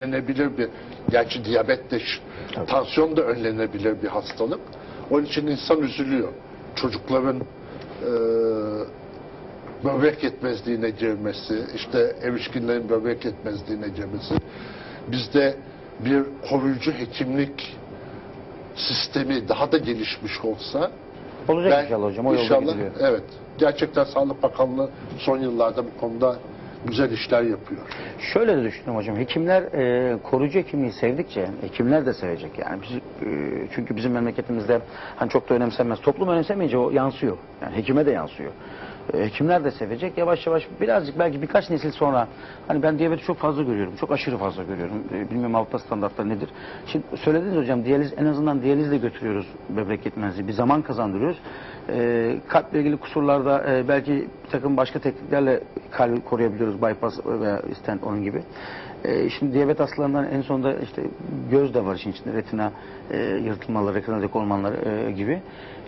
önlenebilir bir, gerçi diyabet de, Tabii. tansiyon da önlenebilir bir hastalık. Onun için insan üzülüyor. Çocukların e, böbrek yetmezliğine girmesi, işte erişkinlerin böbrek yetmezliğine girmesi. Bizde bir koruyucu hekimlik sistemi daha da gelişmiş olsa Olacak ben inşallah hocam. O yolda inşallah, gidiliyor. Evet. Gerçekten Sağlık Bakanlığı son yıllarda bu konuda güzel işler yapıyor. Şöyle de düşündüm hocam. Hekimler e, koruyucu hekimliği sevdikçe hekimler de sevecek. Yani biz, e, çünkü bizim memleketimizde hani çok da önemsenmez. Toplum önemsemeyince o yansıyor. Yani hekime de yansıyor. E, hekimler de sevecek. Yavaş yavaş birazcık belki birkaç nesil sonra hani ben diyabeti çok fazla görüyorum. Çok aşırı fazla görüyorum. E, bilmiyorum Avrupa standartları nedir. Şimdi söylediniz hocam diyaliz en azından diyalizle götürüyoruz böbrek yetmezliği. Bir zaman kazandırıyoruz. E, kalple ilgili kusurlarda e, belki bir takım başka tekniklerle kalbi koruyabiliyoruz. Bypass veya stent onun gibi. E, şimdi diyabet hastalarından en sonunda işte göz de var işin içinde. Retina e, yırtılmaları, retina dekolmanları e, gibi.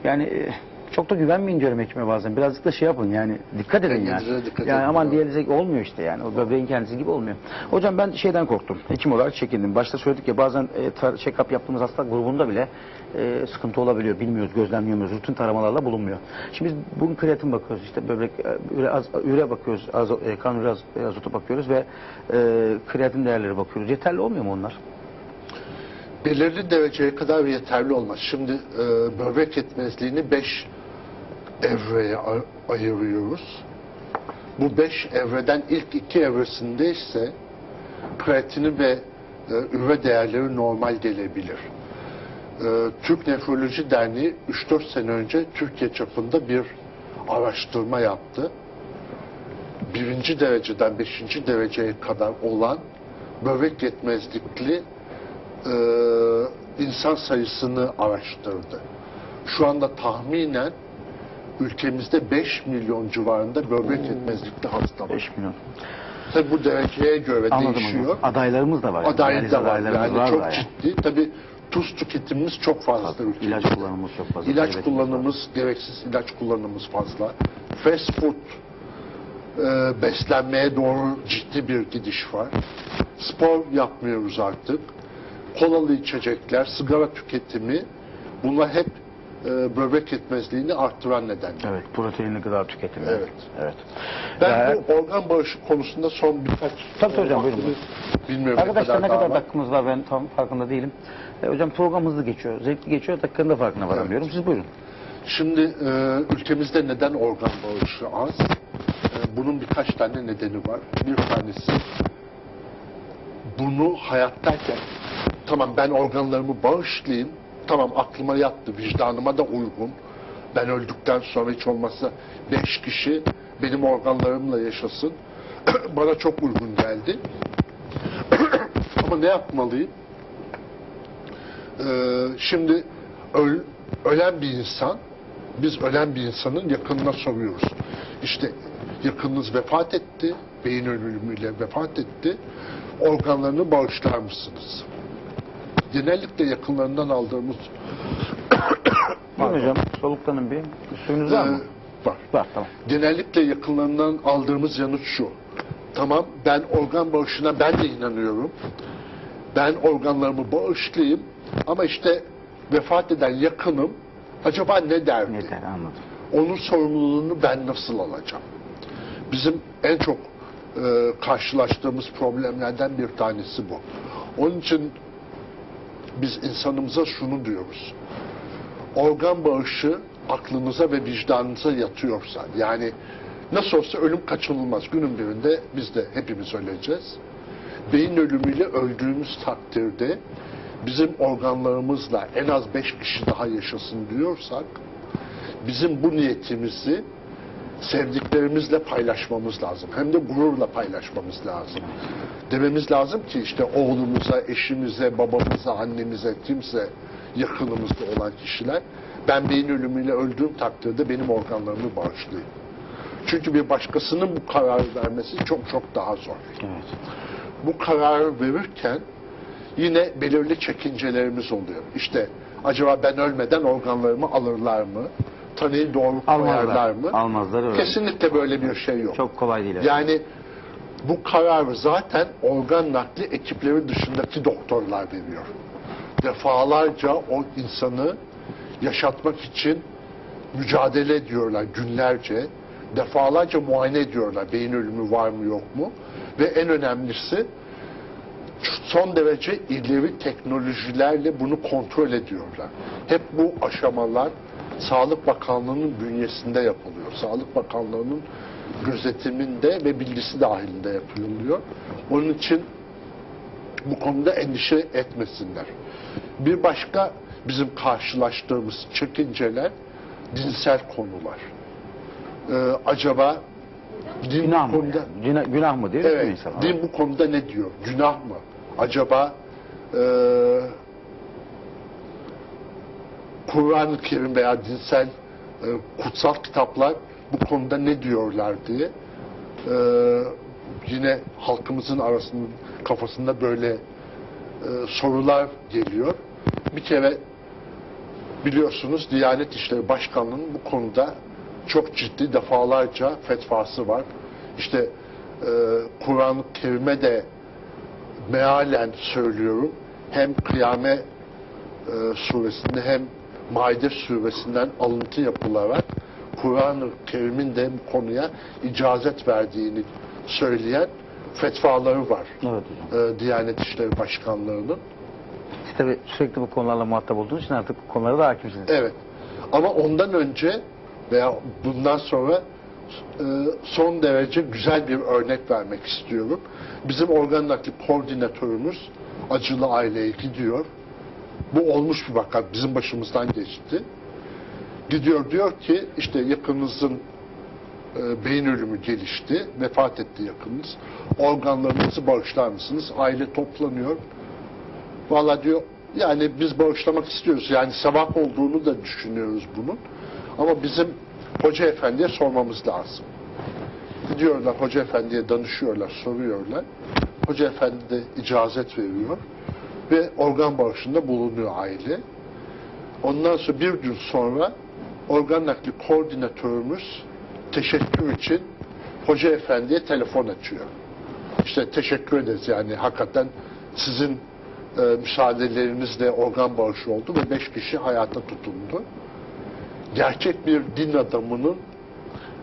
Yani e, çok da güvenmeyin diyorum hekime bazen. Birazcık da şey yapın yani dikkat edin yani. Dikkat yani edin, aman evet. diyalize olmuyor işte yani. O böbreğin kendisi gibi olmuyor. Hocam ben şeyden korktum. Hekim olarak çekindim. Başta söyledik ya bazen e, check-up yaptığımız hasta grubunda bile e, sıkıntı olabiliyor. Bilmiyoruz, gözlemleyemiyoruz. Rutin taramalarla bulunmuyor. Şimdi biz bugün kreatin bakıyoruz. işte böbrek e, üre, az, üre bakıyoruz. Azo, e, kan üre az- e, azotu bakıyoruz ve e, kreatin değerleri bakıyoruz. Yeterli olmuyor mu onlar? belirli dereceye kadar yeterli olmaz. Şimdi e, böbrek yetmezliğini 5 evreye ayırıyoruz. Bu 5 evreden ilk iki evresinde ise kreatini ve e, üre değerleri normal gelebilir. E, Türk Nefroloji Derneği 3-4 sene önce Türkiye çapında bir araştırma yaptı. Birinci dereceden beşinci dereceye kadar olan böbrek yetmezlikli e, insan sayısını araştırdı. Şu anda tahminen ülkemizde 5 milyon civarında böbrek yetmezlikli hasta var. 5 milyon. Tabi bu dereceye göre Anladım değişiyor. hocam. Adaylarımız da var. Aday da var yani var çok yani. ciddi. Tabi tuz tüketimimiz çok fazla ülkemizde. İlaç kullanımımız çok fazla. İlaç Evet, kullanımımız, gereksiz ilaç kullanımımız fazla. Fast food e, beslenmeye doğru ciddi bir gidiş var. Spor yapmıyoruz artık. Kolalı içecekler, sigara tüketimi bunlar hep e, böbrek yetmezliğini arttıran nedenler. Evet, proteinli gıda tüketimi. Evet. Evet. Ben Ya- bu organ bağışı konusunda son birkaç... Tabii, hocam, buyurun. Bilmiyorum Arkadaşlar ne kadar var. dakikamız var ben tam farkında değilim. E, hocam program hızlı geçiyor, zevkli geçiyor, dakikanın da farkına varamıyorum. Siz buyurun. Şimdi e, ülkemizde neden organ bağışı az? E, bunun birkaç tane nedeni var. Bir tanesi bunu hayattayken tamam ben organlarımı bağışlayayım. Tamam aklıma yattı, vicdanıma da uygun. Ben öldükten sonra hiç olmazsa beş kişi benim organlarımla yaşasın. Bana çok uygun geldi. Ama ne yapmalıyım? Ee, şimdi öl- ölen bir insan, biz ölen bir insanın yakınına soruyoruz. İşte yakınınız vefat etti, beyin ölümüyle vefat etti, organlarını bağışlar mısınız? Genellikle yakınlarından aldığımız Buyurun hocam, soluklanın bir. Suyunuz var mı? Ee, var. Var, tamam. Genellikle yakınlarından aldığımız yanıt şu. Tamam ben organ bağışına ben de inanıyorum. Ben organlarımı bağışlayayım ama işte vefat eden yakınım acaba ne derdi? Yeter, anladım. Onun sorumluluğunu ben nasıl alacağım? Bizim en çok e, karşılaştığımız problemlerden bir tanesi bu. Onun için biz insanımıza şunu diyoruz. Organ bağışı aklınıza ve vicdanınıza yatıyorsa, yani nasıl olsa ölüm kaçınılmaz. Günün birinde biz de hepimiz öleceğiz. Beyin ölümüyle öldüğümüz takdirde bizim organlarımızla en az beş kişi daha yaşasın diyorsak, bizim bu niyetimizi sevdiklerimizle paylaşmamız lazım. Hem de gururla paylaşmamız lazım. Dememiz lazım ki işte oğlumuza, eşimize, babamıza, annemize, kimse yakınımızda olan kişiler ben beyin ölümüyle öldüğüm takdirde benim organlarımı bağışlayın. Çünkü bir başkasının bu kararı vermesi çok çok daha zor. Evet. Bu kararı verirken yine belirli çekincelerimiz oluyor. İşte acaba ben ölmeden organlarımı alırlar mı? Tanıyı doğru koyarlar mı? Almazlar öyle. Kesinlikle böyle bir şey yok. Çok kolay değil. Yani Bu kararı zaten organ nakli ekipleri dışındaki doktorlar veriyor. Defalarca o insanı yaşatmak için mücadele ediyorlar günlerce. Defalarca muayene ediyorlar beyin ölümü var mı yok mu. Ve en önemlisi son derece ileri teknolojilerle bunu kontrol ediyorlar. Hep bu aşamalar Sağlık Bakanlığı'nın bünyesinde yapılıyor. Sağlık Bakanlığı'nın gözetiminde ve bilgisi dahilinde yapılıyor. Onun için bu konuda endişe etmesinler. Bir başka bizim karşılaştığımız çekinceler dinsel konular. Ee, acaba din Günah bu mı? konuda yani? Günah, günah mı diyor? Evet, insan? din bu konuda ne diyor? Günah mı? Acaba e, Kur'an-ı Kerim veya dinsel e, kutsal kitaplar bu konuda ne diyorlar diye e, yine halkımızın arasında kafasında böyle e, sorular geliyor. Bir kere biliyorsunuz Diyanet İşleri Başkanlığı'nın bu konuda çok ciddi defalarca fetvası var. İşte e, Kur'an-ı Kerim'e de mealen söylüyorum. Hem Kıyame e, suresinde hem Maide suresinden alıntı yapılarak Kur'an-ı Kerim'in de bu konuya icazet verdiğini söyleyen fetvaları var. Evet hocam. E, Diyanet İşleri Başkanlığı'nın. Siz tabii sürekli bu konularla muhatap olduğunuz için artık bu konulara da hakimsiniz. Evet. Ama ondan önce veya bundan sonra e, son derece güzel bir örnek vermek istiyorum. Bizim organ nakli koordinatörümüz acılı aileye gidiyor. Bu olmuş bir vaka. Bizim başımızdan geçti. Gidiyor diyor ki işte yakınınızın e, beyin ölümü gelişti. Vefat etti yakınınız. Organlarınızı bağışlar mısınız? Aile toplanıyor. Valla diyor yani biz bağışlamak istiyoruz. Yani sevap olduğunu da düşünüyoruz bunun. Ama bizim hoca efendiye sormamız lazım. Gidiyorlar hoca efendiye danışıyorlar, soruyorlar. Hoca efendi de icazet veriyor ve organ bağışında bulunuyor aile. Ondan sonra bir gün sonra organ nakli koordinatörümüz teşekkür için hoca efendiye telefon açıyor. İşte teşekkür ederiz yani hakikaten sizin e, müsaadelerinizle organ bağışı oldu ve beş kişi hayata tutundu. Gerçek bir din adamının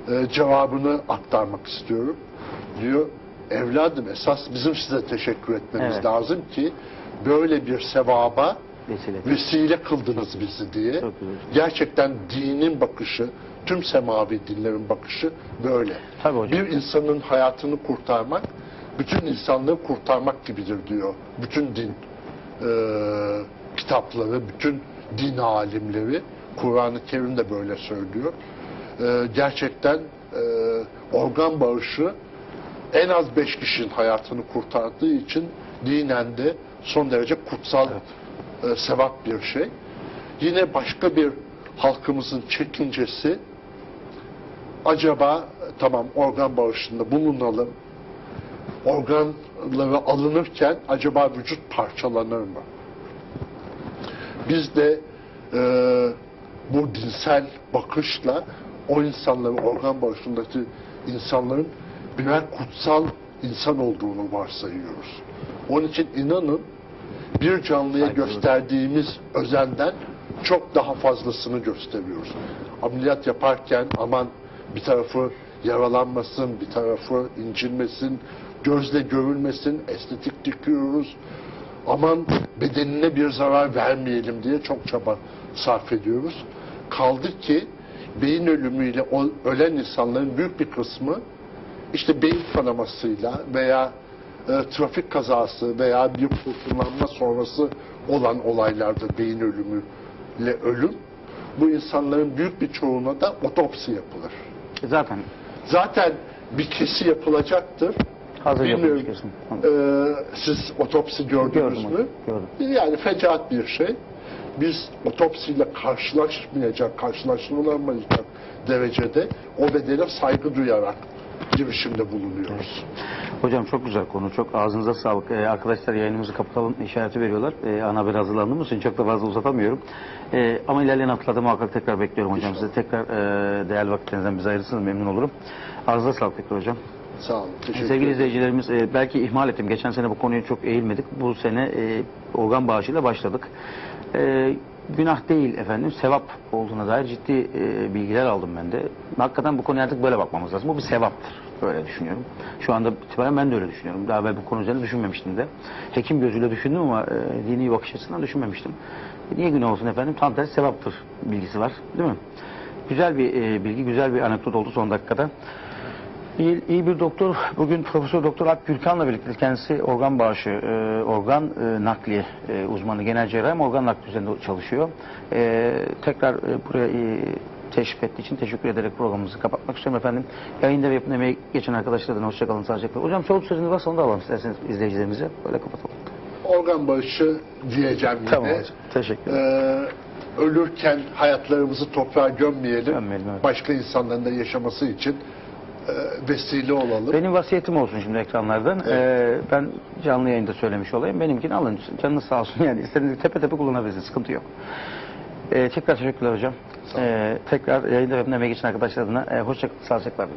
e, cevabını aktarmak istiyorum. Diyor, evladım esas bizim size teşekkür etmemiz Evet. lazım ki böyle bir sevaba Vesile. vesile kıldınız bizi diye. Gerçekten dinin bakışı, tüm semavi dinlerin bakışı böyle. Tabii hocam. Bir insanın hayatını kurtarmak, bütün insanlığı kurtarmak gibidir diyor. Bütün din e, kitapları, bütün din alimleri, Kur'an-ı Kerim de böyle söylüyor. E, gerçekten e, organ bağışı en az beş kişinin hayatını kurtardığı için dinen de son derece kutsal e, sevap bir şey. Yine başka bir halkımızın çekincesi acaba tamam organ bağışında bulunalım organları alınırken acaba vücut parçalanır mı? Biz de e, bu dinsel bakışla o insanların organ bağışındaki insanların birer kutsal insan olduğunu varsayıyoruz. Onun için inanın bir canlıya Saygılı. gösterdiğimiz özenden çok daha fazlasını gösteriyoruz. Ameliyat yaparken aman bir tarafı yaralanmasın, bir tarafı incinmesin, gözle görülmesin, estetik dikiyoruz. Aman bedenine bir zarar vermeyelim diye çok çaba sarf ediyoruz. Kaldı ki beyin ölümüyle ölen insanların büyük bir kısmı işte beyin kanamasıyla veya e, trafik kazası veya bir kurşunlanma sonrası olan olaylarda beyin ölümüyle ölüm bu insanların büyük bir çoğuna da otopsi yapılır. Zaten Zaten bir kesi yapılacaktır. hazır Bilmiyorum. Ee, siz otopsi gördünüz Gördüm mü? gördüm. Yani fecaat bir şey. Biz otopsiyle karşılaşmayacak, karşılaşılamayacak derecede o bedene saygı duyarak girişimde bulunuyoruz. Hocam çok güzel konu. Çok ağzınıza sağlık. Ee, arkadaşlar yayınımızı kapatalım işareti veriyorlar. Ee, ana haber hazırlandığımız için çok da fazla uzatamıyorum. Ee, ama ilerleyen haftalarda muhakkak tekrar bekliyorum hocam. Size tekrar e, değerli vakitlerinizden bize ayırırsanız memnun olurum. Ağzınıza sağlık tekrar hocam. Sağ olun. Teşekkür Sevgili ederim. izleyicilerimiz e, belki ihmal ettim. Geçen sene bu konuya çok eğilmedik. Bu sene e, organ bağışıyla başladık. E, günah değil efendim, sevap olduğuna dair ciddi e, bilgiler aldım ben de. Hakikaten bu konuya artık böyle bakmamız lazım. Bu bir sevaptır. Böyle düşünüyorum. Şu anda itibaren ben de öyle düşünüyorum. Daha evvel bu konu üzerine düşünmemiştim de. Hekim gözüyle düşündüm ama e, dini bakış açısından düşünmemiştim. E, niye günah olsun efendim? Tam tersi sevaptır bilgisi var. Değil mi? Güzel bir e, bilgi, güzel bir anekdot oldu son dakikada. İyi, iyi bir doktor, bugün Profesör Doktor Alp Gürkan'la birlikte kendisi organ bağışı, e, organ e, nakli e, uzmanı, genel cerrah organ nakli üzerinde çalışıyor. E, tekrar e, buraya e, teşrif ettiği için teşekkür ederek programımızı kapatmak istiyorum efendim. Yayında ve yapımda emeği geçen arkadaşlardan hoşçakalın, sağlıcakla. Hocam son sözünüz varsa onu da alalım isterseniz izleyicilerimize. Böyle kapatalım. Organ bağışı diyeceğim yine. Tamam hocam. Teşekkür ederim. Ee, ölürken hayatlarımızı toprağa gömmeyelim. Gömmeyelim, evet. Başka insanların da yaşaması için e, vesile olalım. Benim vasiyetim olsun şimdi ekranlardan. Ee, ben canlı yayında söylemiş olayım. Benimkini alın. Canınız sağ olsun. Yani istediğiniz tepe tepe kullanabilirsiniz. Sıkıntı yok. Ee, tekrar teşekkürler hocam. Ee, tekrar yayında emeği geçen arkadaşlar adına e, hoşçakalın. Sağlıcakla.